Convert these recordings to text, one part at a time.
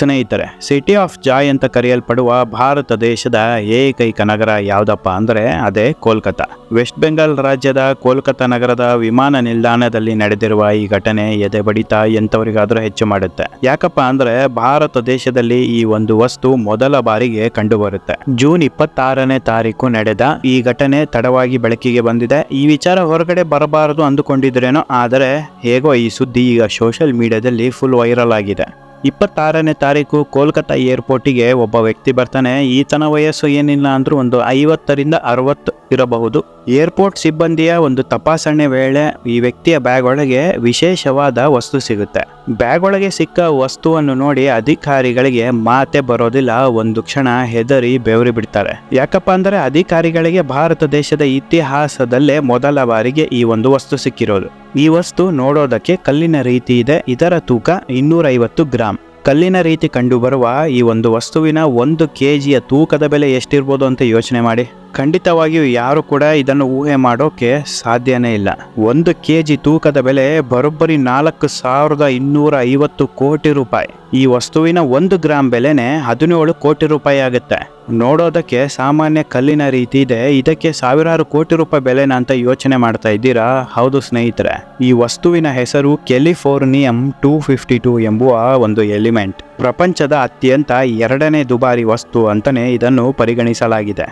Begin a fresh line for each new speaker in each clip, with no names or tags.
ಸ್ನೇಹಿತರೆ city of Joy ಅಂತ ಕರೆಯಲ್ಪಡುವ ಭಾರತ ದೇಶದ ಏಕೈಕ ನಗರ ಯಾವುದಪ್ಪ ಅಂದರೆ ಅದೇ ಕೋಲ್ಕತಾ. ವೆಸ್ಟ್ ಬೆಂಗಾಲ್ ರಾಜ್ಯದ ಕೋಲ್ಕತಾ ನಗರದ ವಿಮಾನ ನಿಲ್ದಾಣದಲ್ಲಿ ನಡೆದಿರುವ ಈ ಘಟನೆ ಎದೆ ಬಡಿತ ಎಂಥವರಿಗಾದರೂ ಹೆಚ್ಚು ಮಾಡುತ್ತೆ. ಯಾಕಪ್ಪ ಅಂದ್ರೆ ಭಾರತ ದೇಶದಲ್ಲಿ ಈ ಒಂದು ವಸ್ತು ಮೊದಲ ಬಾರಿಗೆ ಕಂಡುಬರುತ್ತೆ. ಜೂನ್ ಇಪ್ಪತ್ತಾರನೇ ತಾರೀಕು ನಡೆದ ಈ ಘಟನೆ ತಡವಾಗಿ ಬೆಳಕಿಗೆ ಬಂದಿದೆ. ಈ ವಿಚಾರ ಹೊರಗಡೆ ಬರಬಾರದು ಅಂದುಕೊಂಡಿದ್ರೇನೋ, ಆದರೆ ಹೇಗೋ ಈ ಸುದ್ದಿ ಈಗ ಸೋಷಿಯಲ್ ಮೀಡಿಯಾದಲ್ಲಿ ಫುಲ್ ವೈರಲ್ ಆಗಿದೆ. ಇಪ್ಪತ್ತಾರನೇ ತಾರೀಕು ಕೋಲ್ಕತ್ತಾ ಏರ್ಪೋರ್ಟಿಗೆ ಒಬ್ಬ ವ್ಯಕ್ತಿ ಬರ್ತಾನೆ. ಈತನ ವಯಸ್ಸು ಏನಿಲ್ಲ ಅಂದರೂ ಒಂದು ಐವತ್ತರಿಂದ ಅರವತ್ತು ಇರಬಹುದು. ಏರ್ಪೋರ್ಟ್ ಸಿಬ್ಬಂದಿಯ ಒಂದು ತಪಾಸಣೆ ವೇಳೆ ಈ ವ್ಯಕ್ತಿಯ ಬ್ಯಾಗ್ ಒಳಗೆ ವಿಶೇಷವಾದ ವಸ್ತು ಸಿಗುತ್ತೆ. ಬ್ಯಾಗ್ ಒಳಗೆ ಸಿಕ್ಕ ವಸ್ತುವನ್ನು ನೋಡಿ ಅಧಿಕಾರಿಗಳಿಗೆ ಮಾತೆ ಬರೋದಿಲ್ಲ, ಒಂದು ಕ್ಷಣ ಹೆದರಿ ಬೆವರಿ ಬಿಡ್ತಾರೆ. ಯಾಕಪ್ಪ ಅಂದರೆ ಅಧಿಕಾರಿಗಳಿಗೆ ಭಾರತ ದೇಶದ ಇತಿಹಾಸದಲ್ಲೇ ಮೊದಲ ಬಾರಿಗೆ ಈ ಒಂದು ವಸ್ತು ಸಿಕ್ಕಿರೋದು. ಈ ವಸ್ತು ನೋಡೋದಕ್ಕೆ ಕಲ್ಲಿನ ರೀತಿ ಇದೆ, ಇದರ ತೂಕ ಇನ್ನೂರೈವತ್ತು ಗ್ರಾಂ. ಕಲ್ಲಿನ ರೀತಿ ಕಂಡುಬರುವ ಈ ಒಂದು ವಸ್ತುವಿನ ಒಂದು ಕೆ ಜಿಯ ತೂಕದ ಬೆಲೆ ಎಷ್ಟಿರ್ಬೋದು ಅಂತ ಯೋಚನೆ ಮಾಡಿ. ಖಂಡಿತವಾಗಿಯೂ ಯಾರು ಕೂಡ ಇದನ್ನು ಊಹೆ ಮಾಡೋಕೆ ಸಾಧ್ಯನೇ ಇಲ್ಲ. ಒಂದು ಕೆ ಜಿ ತೂಕದ ಬೆಲೆ ಬರೋಬ್ಬರಿ ನಾಲ್ಕು ಸಾವಿರದ ಇನ್ನೂರ ಐವತ್ತು ಕೋಟಿ ರೂಪಾಯಿ. ಈ ವಸ್ತುವಿನ ಒಂದು ಗ್ರಾಮ್ ಬೆಲೆನೇ ಹದಿನೇಳು ಕೋಟಿ ರೂಪಾಯಿ ಆಗುತ್ತೆ. ನೋಡೋದಕ್ಕೆ ಸಾಮಾನ್ಯ ಕಲ್ಲಿನ ರೀತಿ ಇದೆ. ಇದಕ್ಕೆ ಸಾವಿರಾರು ಕೋಟಿ ರೂಪಾಯಿ ಬೆಲೆನ ಅಂತ ಯೋಚನೆ ಮಾಡ್ತಾ ಇದ್ದೀರಾ? ಹೌದು ಸ್ನೇಹಿತರೆ. ಈ ವಸ್ತುವಿನ ಹೆಸರು ಕೆಲಿಫೋರ್ನಿಯಂ ಟೂ ಫಿಫ್ಟಿ ಟೂ ಎಂಬುವ ಒಂದು ಎಲಿಮೆಂಟ್. ಪ್ರಪಂಚದ ಅತ್ಯಂತ ಎರಡನೇ ದುಬಾರಿ ವಸ್ತು ಅಂತಾನೆ ಇದನ್ನು ಪರಿಗಣಿಸಲಾಗಿದೆ.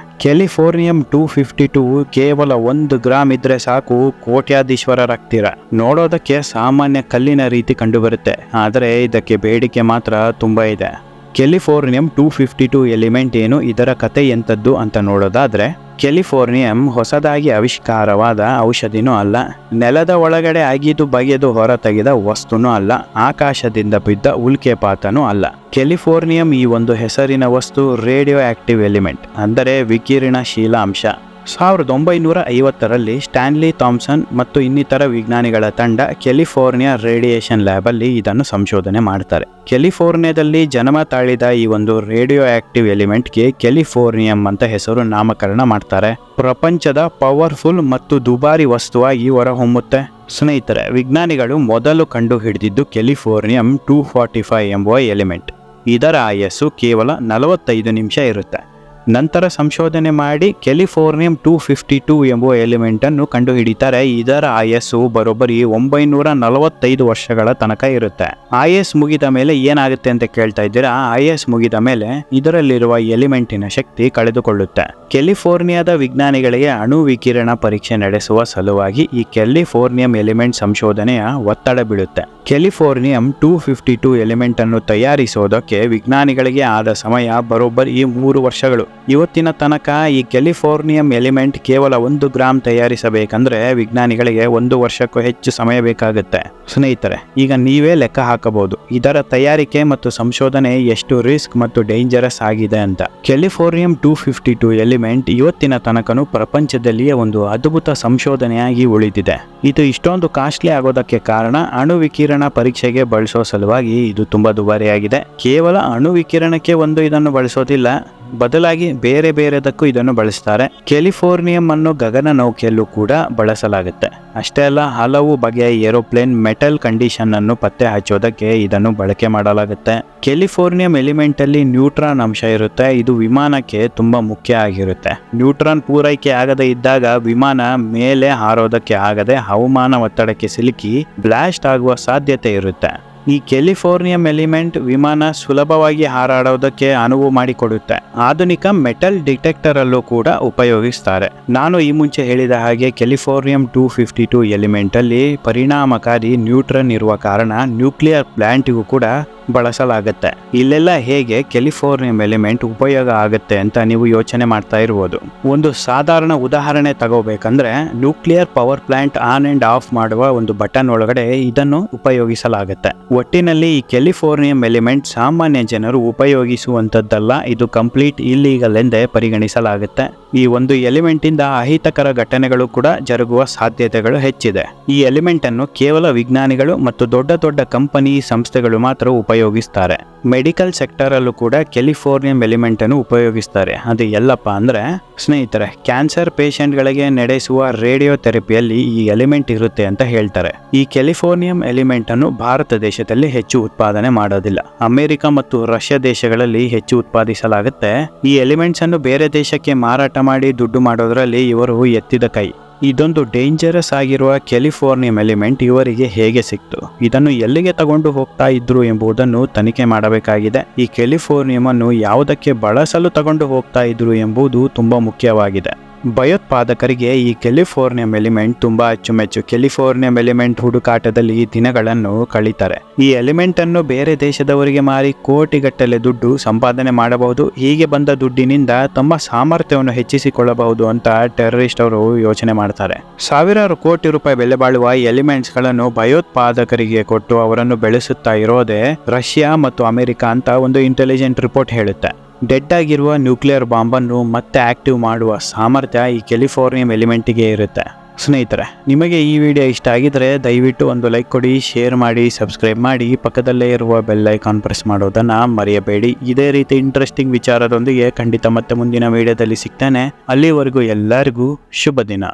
ಕೆಲಿಫೋರ್ನಿಯಂ ಟೂ ಫಿಫ್ಟಿ ಟೂ ಕೇವಲ ಒಂದು ಗ್ರಾಮ್ ಇದ್ರೆ ಸಾಕು ಕೋಟ್ಯಾಧೀಶ್ವರರಾಗ್ತೀರ ನೋಡೋದಕ್ಕೆ ಸಾಮಾನ್ಯ ಕಲ್ಲಿನ ರೀತಿ ಕಂಡುಬರುತ್ತೆ. ಆದರೆ ಇದಕ್ಕೆ ಬೇಡಿಕೆ ಮಾತ್ರ ತುಂಬಾ ಇದೆ. Californium two fifty two element ಏನು? ಇದರ ಕತೆ ಎಂಥದ್ದು ಅಂತ ನೋಡೋದಾದರೆ, ಕೆಲಿಫೋರ್ನಿಯಂ ಹೊಸದಾಗಿ ಆವಿಷ್ಕಾರವಾದ ಔಷಧಿನೂ ಅಲ್ಲ. ನೆಲದ ಒಳಗಡೆ ಅಗಿದು ಬಗೆದು ಹೊರತೆಗೆದ ವಸ್ತುನೂ ಅಲ್ಲ. ಆಕಾಶದಿಂದ ಬಿದ್ದ ಉಲ್ಕೆಪಾತನೂ ಅಲ್ಲ. ಕೆಲಿಫೋರ್ನಿಯಂ ಈ ಒಂದು ಹೆಸರಿನ ವಸ್ತು ರೇಡಿಯೋ ಆಕ್ಟಿವ್ ಎಲಿಮೆಂಟ್, ಅಂದರೆ ವಿಕಿರಣಶೀಲ ಅಂಶ. ಸಾವಿರದ ಒಂಬೈನೂರ ಐವತ್ತರಲ್ಲಿ ಸ್ಟ್ಯಾನ್ಲಿ ಥಾಮ್ಸನ್ ಮತ್ತು ಇನ್ನಿತರ ವಿಜ್ಞಾನಿಗಳ ತಂಡ ಕೆಲಿಫೋರ್ನಿಯಾ ರೇಡಿಯೇಷನ್ ಲ್ಯಾಬಲ್ಲಿ ಇದನ್ನು ಸಂಶೋಧನೆ ಮಾಡ್ತಾರೆ. ಕೆಲಿಫೋರ್ನಿಯಾದಲ್ಲಿ ಜನ್ಮ ತಾಳಿದ ಈ ಒಂದು ರೇಡಿಯೋ ಆಕ್ಟಿವ್ ಎಲಿಮೆಂಟ್ಗೆ ಕೆಲಿಫೋರ್ನಿಯಂ ಅಂತ ಹೆಸರು ನಾಮಕರಣ ಮಾಡ್ತಾರೆ. ಪ್ರಪಂಚದ ಪವರ್ಫುಲ್ ಮತ್ತು ದುಬಾರಿ ವಸ್ತುವಾಗಿ ಹೊರಹೊಮ್ಮುತ್ತೆ. ಸ್ನೇಹಿತರೆ, ವಿಜ್ಞಾನಿಗಳು ಮೊದಲು ಕಂಡು ಹಿಡಿದಿದ್ದು ಕೆಲಿಫೋರ್ನಿಯಂ ಟೂ ಫಾರ್ಟಿ ಫೈವ್ ಎಂಬುವ ಎಲಿಮೆಂಟ್. ಇದರ ಆಯಸ್ಸು ಕೇವಲ ನಲವತ್ತೈದು ನಿಮಿಷ ಇರುತ್ತೆ. ನಂತರ ಸಂಶೋಧನೆ ಮಾಡಿ ಕೆಲಿಫೋರ್ನಿಯಂ ಟೂ ಫಿಫ್ಟಿ ಟೂ ಎಂಬುವ ಎಲಿಮೆಂಟನ್ನು ಕಂಡುಹಿಡಿತಾರೆ. ಇದರ ಆಯಸ್ಸು ಬರೋಬ್ಬರಿ ಒಂಬೈನೂರ ನಲವತ್ತೈದು ವರ್ಷಗಳ ತನಕ ಇರುತ್ತೆ. ಆಯಸ್ ಮುಗಿದ ಮೇಲೆ ಏನಾಗುತ್ತೆ ಅಂತ ಕೇಳ್ತಾ ಇದ್ದೀರಾ? ಆಯಸ್ ಮುಗಿದ ಮೇಲೆ ಇದರಲ್ಲಿರುವ ಎಲಿಮೆಂಟಿನ ಶಕ್ತಿ ಕಳೆದುಕೊಳ್ಳುತ್ತೆ. ಕೆಲಿಫೋರ್ನಿಯಾದ ವಿಜ್ಞಾನಿಗಳಿಗೆ ಅಣು ವಿಕಿರಣ ಪರೀಕ್ಷೆ ನಡೆಸುವ ಸಲುವಾಗಿ ಈ ಕೆಲಿಫೋರ್ನಿಯಂ ಎಲಿಮೆಂಟ್ ಸಂಶೋಧನೆಯ ಒತ್ತಡ ಬೀಳುತ್ತೆ. Californium two fifty two element ಅನ್ನು ತಯಾರಿಸೋದಕ್ಕೆ ವಿಜ್ಞಾನಿಗಳಿಗೆ ಆದ ಸಮಯ ಬರೋಬ್ಬರಿ ಮೂರು ವರ್ಷಗಳು. ಇವತ್ತಿನ ತನಕ ಈ ಕ್ಯಾಲಿಫೋರ್ನಿಯಂ ಎಲಿಮೆಂಟ್ ಕೇವಲ ಒಂದು ಗ್ರಾಮ್ ತಯಾರಿಸಬೇಕಂದ್ರೆ ವಿಜ್ಞಾನಿಗಳಿಗೆ ಒಂದು ವರ್ಷಕ್ಕೂ ಹೆಚ್ಚು ಸಮಯ ಬೇಕಾಗುತ್ತೆ. ಸ್ನೇಹಿತರೆ, ಈಗ ನೀವೇ ಲೆಕ್ಕ ಹಾಕಬಹುದು. ಇದರ ತಯಾರಿಕೆ ಮತ್ತು ಸಂಶೋಧನೆ ಎಷ್ಟು ರಿಸ್ಕ್ ಮತ್ತು ಡೇಂಜರಸ್ ಆಗಿದೆ ಅಂತ. Californium two fifty two element ಇವತ್ತಿನ ತನಕನೂ ಪ್ರಪಂಚದಲ್ಲಿಯೇ ಒಂದು ಅದ್ಭುತ ಸಂಶೋಧನೆಯಾಗಿ ಉಳಿದಿದೆ. ಇದು ಇಷ್ಟೊಂದು ಕಾಸ್ಟ್ಲಿ ಆಗೋದಕ್ಕೆ ಕಾರಣ ಅಣು ವಿಕಿರಣ ಪರೀಕ್ಷೆಗೆ ಬಳಸೋ ಸಲುವಾಗಿ ಇದು ತುಂಬಾ ದುಬಾರಿಯಾಗಿದೆ. ಕೇವಲ ಅಣು ವಿಕಿರಣಕ್ಕೆ ಒಂದು ಇದನ್ನು ಬಳಸೋದಿಲ್ಲ ಬದಲಾಗಿ ಬೇರೆ ಬೇರೆದಕ್ಕೂ ಇದನ್ನು ಬಳಸ್ತಾರೆ. ಕ್ಯಾಲಿಫೋರ್ನಿಯಂ ಅನ್ನು ಗಗನ ನೌಕೆಯಲ್ಲೂ ಕೂಡ ಬಳಸಲಾಗುತ್ತೆ. ಅಷ್ಟೇ ಅಲ್ಲ, ಹಲವು ಬಗೆಯ ಏರೋಪ್ಲೇನ್ ಮೆಟಲ್ ಕಂಡೀಷನ್ ಅನ್ನು ಪತ್ತೆ ಹಚ್ಚೋದಕ್ಕೆ ಇದನ್ನು ಬಳಕೆ ಮಾಡಲಾಗುತ್ತೆ. ಕ್ಯಾಲಿಫೋರ್ನಿಯಂ ಎಲಿಮೆಂಟ್ ಅಲ್ಲಿ ನ್ಯೂಟ್ರಾನ್ ಅಂಶ ಇರುತ್ತೆ. ಇದು ವಿಮಾನಕ್ಕೆ ತುಂಬಾ ಮುಖ್ಯ ಆಗಿರುತ್ತೆ. ನ್ಯೂಟ್ರಾನ್ ಪೂರೈಕೆ ಆಗದೆ ಇದ್ದಾಗ ವಿಮಾನ ಮೇಲೆ ಹಾರೋದಕ್ಕೆ ಆಗದೆ ಹವಾಮಾನ ಒತ್ತಡಕ್ಕೆ ಸಿಲುಕಿ ಬ್ಲಾಸ್ಟ್ ಆಗುವ ಸಾಧ್ಯತೆ ಇರುತ್ತೆ. ಈ ಕೆಲಿಫೋರ್ನಿಯಂ ಎಲಿಮೆಂಟ್ ವಿಮಾನ ಸುಲಭವಾಗಿ ಹಾರಾಡೋದಕ್ಕೆ ಅನುವು ಮಾಡಿಕೊಡುತ್ತೆ. ಆಧುನಿಕ ಮೆಟಲ್ ಡಿಟೆಕ್ಟರ್ ಅಲ್ಲೂ ಕೂಡ ಉಪಯೋಗಿಸ್ತಾರೆ. ನಾನು ಈ ಮುಂಚೆ ಹೇಳಿದ ಹಾಗೆ californium two fifty two element ಅಲ್ಲಿ ಪರಿಣಾಮಕಾರಿ ನ್ಯೂಟ್ರನ್ ಇರುವ ಕಾರಣ ನ್ಯೂಕ್ಲಿಯರ್ ಪ್ಲಾಂಟ್ಗೂ ಕೂಡ ಬಳಸಲಾಗುತ್ತೆ. ಇಲ್ಲೆಲ್ಲ ಹೇಗೆ ಕೆಲಿಫೋರ್ನಿಯಂ ಎಲಿಮೆಂಟ್ ಉಪಯೋಗ ಆಗುತ್ತೆ ಅಂತ ನೀವು ಯೋಚನೆ ಮಾಡ್ತಾ ಇರ್ಬೋದು. ಒಂದು ಸಾಧಾರಣ ಉದಾಹರಣೆ ತಗೋಬೇಕಂದ್ರೆ nuclear power plant on and off ಮಾಡುವ ಒಂದು ಬಟನ್ ಒಳಗಡೆ ಇದನ್ನು ಉಪಯೋಗಿಸಲಾಗುತ್ತೆ. ಒಟ್ಟಿನಲ್ಲಿ ಈ ಕೆಲಿಫೋರ್ನಿಯಂ ಎಲಿಮೆಂಟ್ ಸಾಮಾನ್ಯ ಜನರು ಉಪಯೋಗಿಸುವಂತದ್ದಲ್ಲ ಇದು ಕಂಪ್ಲೀಟ್ ಇಲ್ಲೀಗಲ್ ಎಂದೇ ಪರಿಗಣಿಸಲಾಗುತ್ತೆ. ಈ ಒಂದು ಎಲಿಮೆಂಟ್ ಇಂದ ಅಹಿತಕರ ಘಟನೆಗಳು ಕೂಡ ಜರುಗುವ ಸಾಧ್ಯತೆಗಳು ಹೆಚ್ಚಿದೆ. ಈ ಎಲಿಮೆಂಟ್ ಅನ್ನು ಕೇವಲ ವಿಜ್ಞಾನಿಗಳು ಮತ್ತು ದೊಡ್ಡ ದೊಡ್ಡ ಕಂಪನಿ ಸಂಸ್ಥೆಗಳು ಮಾತ್ರ ಉಪಯೋಗಿಸ್ತಾರೆ. ಮೆಡಿಕಲ್ ಸೆಕ್ಟರ್ ಅಲ್ಲೂ ಕೂಡ ಕೆಲಿಫೋರ್ನಿಯಂ ಎಲಿಮೆಂಟ್ ಅನ್ನು ಉಪಯೋಗಿಸ್ತಾರೆ. ಅದು ಎಲ್ಲಪ್ಪ ಅಂದ್ರೆ, ಸ್ನೇಹಿತರೆ, ಕ್ಯಾನ್ಸರ್ ಗಳಿಗೆ ನಡೆಸುವ ರೇಡಿಯೋ ಥೆರಪಿಯಲ್ಲಿ ಈ ಎಲಿಮೆಂಟ್ ಇರುತ್ತೆ ಅಂತ ಹೇಳ್ತಾರೆ. ಈ ಕೆಲಿಫೋರ್ನಿಯಂ ಎಲಿಮೆಂಟ್ ಅನ್ನು ಭಾರತ ದೇಶದಲ್ಲಿ ಹೆಚ್ಚು ಉತ್ಪಾದನೆ ಮಾಡೋದಿಲ್ಲ. ಅಮೆರಿಕ ಮತ್ತು ರಷ್ಯಾ ದೇಶಗಳಲ್ಲಿ ಹೆಚ್ಚು ಉತ್ಪಾದಿಸಲಾಗುತ್ತೆ. ಈ ಎಲಿಮೆಂಟ್ಸ್ ಅನ್ನು ಬೇರೆ ದೇಶಕ್ಕೆ ಮಾರಾಟ ಮಾಡಿ ದುಡ್ಡು ಮಾಡೋದರಲ್ಲಿ ಇವರು ಎತ್ತಿದ ಕೈ. ಇದೊಂದು ಡೇಂಜರಸ್ ಆಗಿರುವ ಕೆಲಿಫೋರ್ನಿಯಂ ಎಲಿಮೆಂಟ್ ಇವರಿಗೆ ಹೇಗೆ ಸಿಕ್ತು? ಇದನ್ನು ಎಲ್ಲಿಗೆ ತಗೊಂಡು ಹೋಗ್ತಾ ಇದ್ರು ಎಂಬುದನ್ನು ತನಿಖೆ ಮಾಡಬೇಕಾಗಿದೆ. ಈ ಕೆಲಿಫೋರ್ನಿಯಂ ಅನ್ನು ಯಾವುದಕ್ಕೆ ಬಳಸಲು ತಗೊಂಡು ಹೋಗ್ತಾ ಇದ್ರು ಎಂಬುದು ತುಂಬಾ ಮುಖ್ಯವಾಗಿದೆ. ಭಯೋತ್ಪಾದಕರಿಗೆ ಈ ಕೆಲಿಫೋರ್ನಿಯಂ ಎಲಿಮೆಂಟ್ ತುಂಬಾ ಅಚ್ಚುಮೆಚ್ಚು. ಕೆಲಿಫೋರ್ನಿಯಂ ಎಲಿಮೆಂಟ್ ಹುಡುಕಾಟದಲ್ಲಿ ಈ ದಿನಗಳನ್ನು ಕಳೀತಾರೆ. ಈ ಎಲಿಮೆಂಟ್ ಅನ್ನು ಬೇರೆ ದೇಶದವರಿಗೆ ಮಾರಿ ಕೋಟಿಗಟ್ಟಲೆ ದುಡ್ಡು ಸಂಪಾದನೆ ಮಾಡಬಹುದು. ಹೀಗೆ ಬಂದ ದುಡ್ಡಿನಿಂದ ತಮ್ಮ ಸಾಮರ್ಥ್ಯವನ್ನು ಹೆಚ್ಚಿಸಿಕೊಳ್ಳಬಹುದು ಅಂತ ಟೆರರಿಸ್ಟ್ ಅವರು ಯೋಚನೆ ಮಾಡ್ತಾರೆ. ಸಾವಿರಾರು ಕೋಟಿ ರೂಪಾಯಿ ಬೆಲೆ ಬಾಳುವ ಎಲಿಮೆಂಟ್ಸ್ಗಳನ್ನು ಭಯೋತ್ಪಾದಕರಿಗೆ ಕೊಟ್ಟು ಅವರನ್ನು ಬೆಳೆಸುತ್ತಾ ಇರೋದೇ ರಷ್ಯಾ ಮತ್ತು ಅಮೆರಿಕ ಅಂತ ಒಂದು ಇಂಟೆಲಿಜೆಂಟ್ ರಿಪೋರ್ಟ್ ಹೇಳುತ್ತೆ. ಡೆಡ್ ಆಗಿರುವ ನ್ಯೂಕ್ಲಿಯರ್ ಬಾಂಬನ್ನು ಮತ್ತೆ ಆಕ್ಟಿವ್ ಮಾಡುವ ಸಾಮರ್ಥ್ಯ ಈ ಕೆಲಿಫೋರ್ನಿಯಂ ಎಲಿಮೆಂಟಿಗೆ ಇರುತ್ತೆ. ಸ್ನೇಹಿತರೆ, ನಿಮಗೆ ಈ ವಿಡಿಯೋ ಇಷ್ಟ ಆಗಿದ್ರೆ ದಯವಿಟ್ಟು ಒಂದು ಲೈಕ್ ಕೊಡಿ ಶೇರ್ ಮಾಡಿ ಸಬ್ಸ್ಕ್ರೈಬ್ ಮಾಡಿ, ಪಕ್ಕದಲ್ಲೇ ಇರುವ ಬೆಲ್ ಐಕಾನ್ ಪ್ರೆಸ್ ಮಾಡೋದನ್ನು ಮರೆಯಬೇಡಿ. ಇದೇ ರೀತಿ ಇಂಟ್ರೆಸ್ಟಿಂಗ್ ವಿಚಾರದೊಂದಿಗೆ ಖಂಡಿತ ಮತ್ತೆ ಮುಂದಿನ ವಿಡಿಯೋದಲ್ಲಿ ಸಿಗ್ತಾನೆ. ಅಲ್ಲಿವರೆಗೂ ಎಲ್ಲರಿಗೂ ಶುಭ ದಿನ